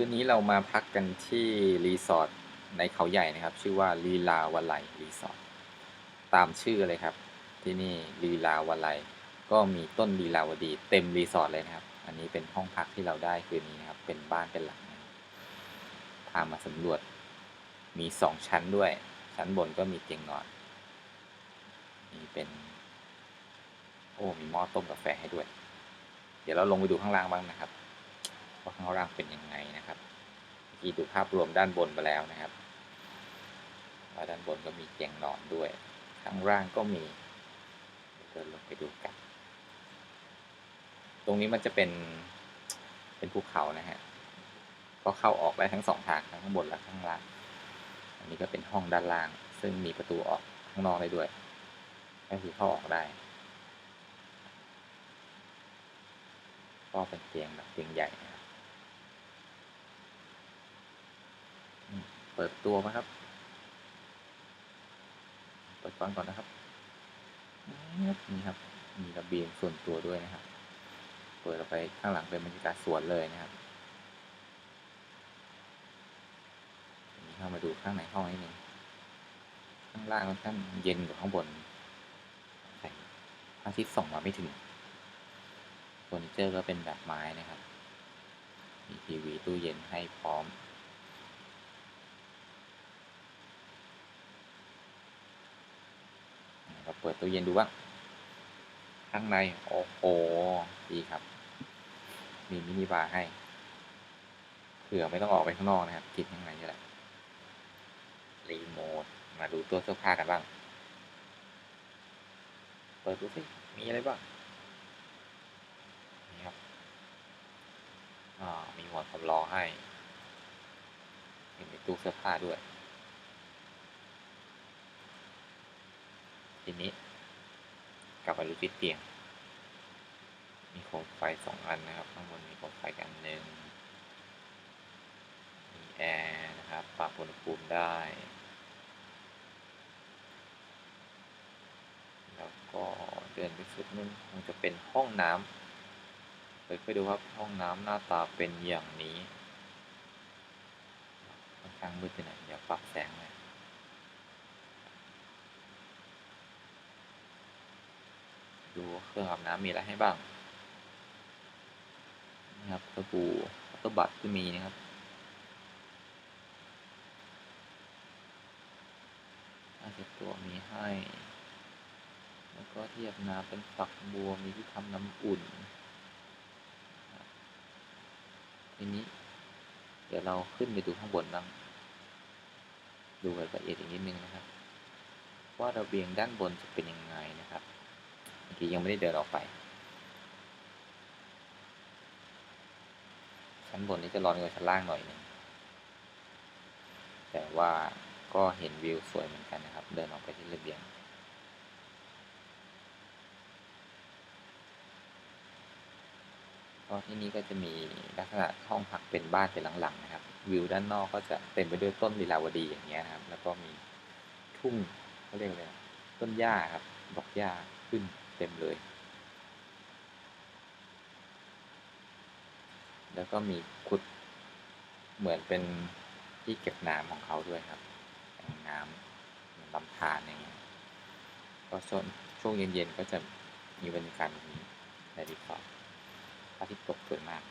คืนนี้เรามาพักกันที่รีสอร์ทในเขาใหญ่นะครับ ชื่อว่าลีลาวาไลรีสอร์ทตามชื่อเลยครับ ที่นี่ลีลาวาไลก็มีต้นลีลาวดีเต็มรีสอร์ทเลยนะครับ อันนี้เป็นห้องพักที่เราได้คืนนี้นะครับ เป็นบ้านเป็นหลังพามาสำรวจ มีสองชั้นด้วย ชั้นบนก็มีเตียงนอนมีเป็น โอ้ มีหม้อต้มกาแฟให้ด้วย เดี๋ยวเราลงไปดูข้างล่างบ้างนะครับ ว่าข้างล่างเป็นยังไงนะครับเมื่อกี้ดูภาพรวมด้านบนไปแล้วนะครับว่าด้านบนก็มีเตียงนอนด้วย ข้างล่างก็มีเดินลงไปดูกัน ตรงนี้มันจะเป็นเป็นภูเขานะฮะก็เข้าออกได้ทั้งสองทางทั้งข้างบนและข้างล่าง อันนี้ก็เป็นห้องด้านล่าง ซึ่งมีประตูออกข้างนอกได้ด้วยก็คือเข้าออกได้ก็เป็นเตียงแบบเตียงใหญ่นะครับอืม เปิดตัวมาครับ เปิดฟังก่อนนะครับ นี่ครับ มีระเบียงส่วนตัวด้วยนะครับ เปิดออกไปข้างหลังเป็นบรรยากาศสวนเลยนะครับทีนี้เข้ามาดูข้างในห้องนิดนึงข้างล่างค่อนข้างเย็นกว่าข้างบนแต่พระอาทิตย์ส่องมาไม่ถึงเฟอร์นิเจอร์ก็เป็นแบบไม้นะครับ มีทีวีตู้เย็นให้พร้อม เราเปิดตู้เย็นดูบ้างข้างใน โอ้โห ดีครับ มีมินิบาร์ให้เผื่อไม่ต้องออกไปข้างนอกนะครับ กินข้างในนี่แหละ รีโมท มาดูตัวเสื้อผ้ากันบ้าง เปิดดูสิ มีอะไรบ้าง นี่ครับ อ่า มีหมวดสำรองให้ มีตู้เสื้อผ้าด้วย ทีนี้กลับมาดูที่เตียง มีโคมไฟสองอันนะครับ ข้างบนมีโคมไฟอันหนึ่งมีแอร์นะครับ ปรับอุณหภูมิได้ แล้วก็เดินไปสุดนึงคงจะเป็นห้องน้ำไปไปดูครับห้องน้ำหน้าตาเป็นอย่างนี้ค่อนข้างมืดไปหน่อยเดี๋ยวปรับแสงหน่อย ดูเครื่องอาบน้ำมีอะไรให้บ้างนะครับสบู่อัตบัตก็มีนะครับผ้าเช็ดตัวมีให้ แล้วก็ที่อาบน้ำเป็นฝักบัวมีที่ทำน้ำอุ่น ทีนี้ เดี๋ยวเราขึ้นไปดูข้างบนบ้าง ดูรายละเอียดอีกนิดนึงนะครับ ว่าระเบียงด้านบนจะเป็นยังไงนะครับ มื่อกี้ยังไม่ได้เดินออกไป ชั้นบนนี้จะร้อนกว่าชั้นล่างหน่อยนึงแต่ว่าก็เห็นวิวสวยเหมือนกันนะครับ เดินออกไปที่ระเบียงก็ที่นี่ก็จะมีลักษณะห้องพักเป็นบ้านเป็นหลังๆนะครับ วิวด้านนอกก็จะเต็มไปด้วยต้นลีลาวดีอย่างเงี้ยครับ แล้วก็มีทุ่งเขาเรียกอะไรต้นหญ้าครับดอกหญ้าขึ้น เต็มเลย แล้วก็มีคุดเหมือนเป็นที่เก็บน้ำของเขาด้วยครับแอ่งน้ำเหมือนลำธารอย่างเงี้ยก็ช่วงช่วงเย็นๆก็จะมีบรรยากาศแบบนี้ในรีสอร์ทอาทิตย์ตกสวยมาก